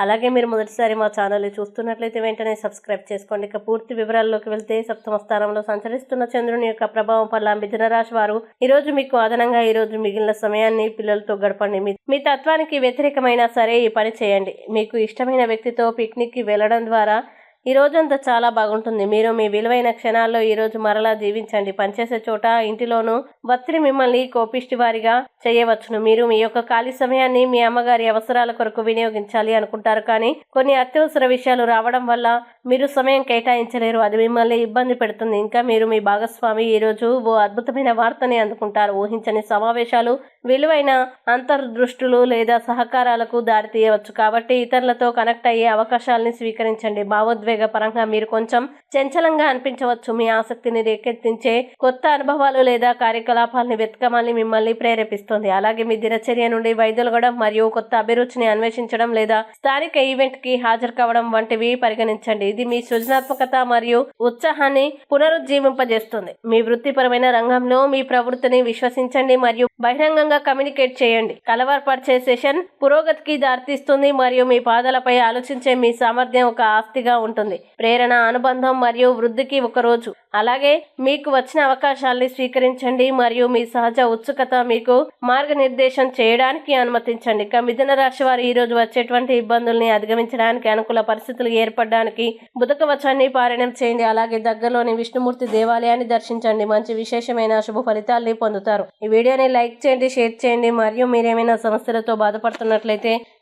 అలాగే మీరు మొదటిసారి మా ఛానల్ చూస్తున్నట్లయితే వెంటనే సబ్స్క్రైబ్ చేసుకోండి. ఇక పూర్తి వివరాల్లోకి వెళ్తే సప్తమ స్థానంలో సంచరిస్తున్న చంద్రుని యొక్క ప్రభావం వల్ల మిథున రాశి వారు ఈరోజు మీకు అదనంగా ఈ రోజు మిగిలిన సమయాన్ని పిల్లలతో గడపండి. మీ- మీ తత్వానికి వ్యతిరేకమైనా సరే ఈ పని చేయండి. మీకు ఇష్టమైన వ్యక్తితో పిక్నిక్కి వెళ్ళడం ద్వారా ఈ రోజంతా చాలా బాగుంటుంది. మీరు మీ విలువైన క్షణాల్లో ఈరోజు మరలా జీవించండి. పనిచేసే చోట ఇంటిలోనూ ఒత్తిడి మిమ్మల్ని కోపిష్టి వారిగా చేయవచ్చును. మీరు మీ యొక్క ఖాళీ సమయాన్ని మీ అమ్మగారి అవసరాల కొరకు వినియోగించాలి అనుకుంటారు. కానీ కొన్ని అత్యవసర విషయాలు రావడం వల్ల మీరు సమయం కేటాయించలేరు. అది మిమ్మల్ని ఇబ్బంది పెడుతుంది. ఇంకా మీరు మీ భాగస్వామి ఈ రోజు ఓ అద్భుతమైన వార్తని అందుకుంటారు. ఊహించని సమావేశాలు విలువైన అంతర్దృష్టులు లేదా సహకారాలకు దారితీయవచ్చు. కాబట్టి ఇతరులతో కనెక్ట్ అయ్యే అవకాశాలని స్వీకరించండి. భావోద్వేగ పరంగా మీరు కొంచెం చంచలంగా అనిపించవచ్చు. మీ ఆసక్తిని రేకెత్తించే కొత్త అనుభవాలు లేదా కార్యకలాపాలని వెతకమని మిమ్మల్ని ప్రేరేపిస్తుంది. అలాగే మీ దినచర్య నుండి వైదొలగడం మరియు కొత్త అభిరుచిని అన్వేషించడం లేదా స్థానిక ఈవెంట్కి హాజరు కావడం వంటివి పరిగణించండి. ఇది మీ సృజనాత్మకత మరియు ఉత్సాహాన్ని పునరుజ్జీవింపజేస్తుంది. మీ వృత్తిపరమైన రంగంలో మీ ప్రవృత్తిని విశ్వసించండి మరియు బహిరంగంగా కమ్యూనికేట్ చేయండి. కలవరపరిచే సెషన్ పురోగతికి దారితీస్తుంది మరియు మీ పాదాలపై ఆలోచించే మీ సామర్థ్యం ఒక ఆస్తిగా ఉంటుంది. ప్రేరణ అనుబంధం మరియు వృద్ధికి ఒక రోజు అలాగే మీకు వచ్చిన అవకాశాల్ని స్వీకరించండి మరియు మీ సహజ ఉత్సుకత మీకు మార్గనిర్దేశం చేయడానికి అనుమతించండి. ఇక మిథున రాశి వారు ఈ రోజు వచ్చేటువంటి ఇబ్బందుల్ని అధిగమించడానికి అనుకూల పరిస్థితులు ఏర్పడడానికి బుధకవచాన్ని పారాయణం చేయండి. అలాగే దగ్గరలోని విష్ణుమూర్తి దేవాలయాన్ని దర్శించండి. మంచి విశేషమైన శుభ ఫలితాల్ని పొందుతారు. ఈ వీడియోని లైక్ చేయండి షేర్ చేయండి. మరియు మీరేమైనా సమస్యలతో బాధపడుతున్నట్లయితే